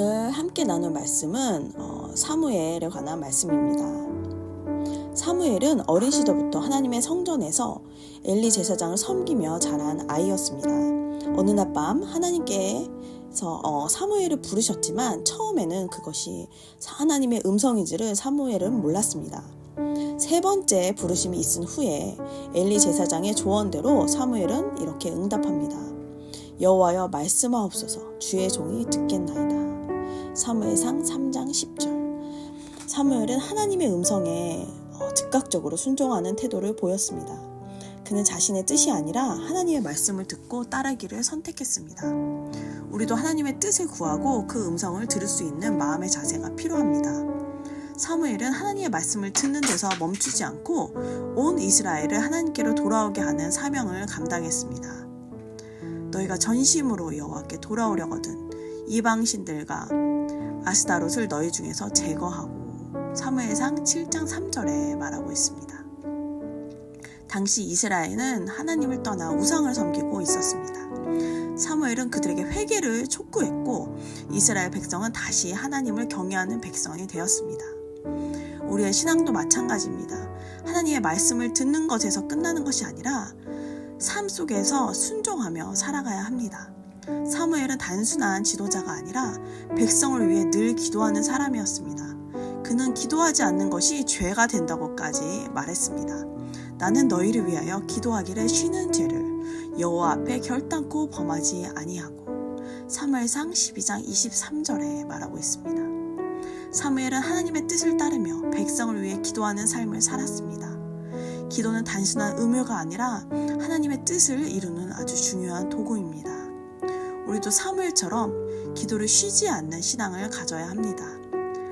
오늘 함께 나눌 말씀은 어, 사무엘에 관한 말씀입니다. 사무엘은 어린 시절부터 하나님의 성전에서 엘리 제사장을 섬기며 자란 아이였습니다. 어느 날밤 하나님께서 어, 사무엘을 부르셨지만 처음에는 그것이 하나님의 음성인지를 사무엘은 몰랐습니다. 세 번째 부르심이 있은 후에 엘리 제사장의 조언대로 사무엘은 이렇게 응답합니다. 여호와여 말씀하옵소서 주의 종이 듣겠나이다. 사무엘상 3장 10절. 사무엘은 하나님의 음성에 어, 즉각적으로 순종하는 태도를 보였습니다. 그는 자신의 뜻이 아니라 하나님의 말씀을 듣고 따르기를 선택했습니다. 우리도 하나님의 뜻을 구하고 그 음성을 들을 수 있는 마음의 자세가 필요합니다. 사무엘은 하나님의 말씀을 듣는 데서 멈추지 않고 온 이스라엘을 하나님께로 돌아오게 하는 사명을 감당했습니다. 너희가 전심으로 여호와께 돌아오려거든 이방 신들과 아스다롯을 너희 중에서 제거하고 사무엘상 7장 3절에 말하고 있습니다. 당시 이스라엘은 하나님을 떠나 우상을 섬기고 있었습니다. 사무엘은 그들에게 회개를 촉구했고 이스라엘 백성은 다시 하나님을 경외하는 백성이 되었습니다. 우리의 신앙도 마찬가지입니다. 하나님의 말씀을 듣는 것에서 끝나는 것이 아니라 삶 속에서 순종하며 살아가야 합니다. 사무엘은 단순한 지도자가 아니라 백성을 위해 늘 기도하는 사람이었습니다. 그는 기도하지 않는 것이 죄가 된다고까지 말했습니다. 나는 너희를 위하여 기도하기를 쉬는 죄를 여호와 앞에 결단코 범하지 아니하고 사무엘상 12장 23절에 말하고 있습니다. 사무엘은 하나님의 뜻을 따르며 백성을 위해 기도하는 삶을 살았습니다. 기도는 단순한 의무가 아니라 하나님의 뜻을 이루는 아주 중요한 도구입니다. 우리도 사무엘처럼 기도를 쉬지 않는 신앙을 가져야 합니다.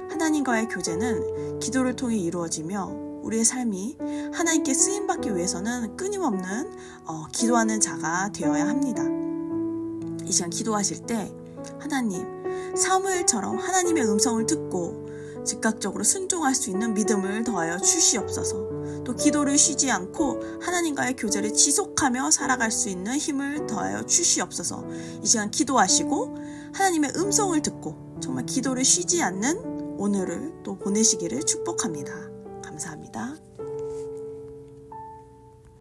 하나님과의 교제는 기도를 통해 이루어지며 우리의 삶이 하나님께 쓰임 받기 위해서는 끊임없는 어, 기도하는 자가 되어야 합니다. 이 시간 기도하실 때 하나님 사무엘처럼 하나님의 음성을 듣고 즉각적으로 순종할 수 있는 믿음을 더하여 주시옵소서. 또 기도를 쉬지 않고 하나님과의 교제를 지속하며 살아갈 수 있는 힘을 더하여 주시옵소서. 이 시간 기도하시고 하나님의 음성을 듣고 정말 기도를 쉬지 않는 오늘을 또 보내시기를 축복합니다. 감사합니다.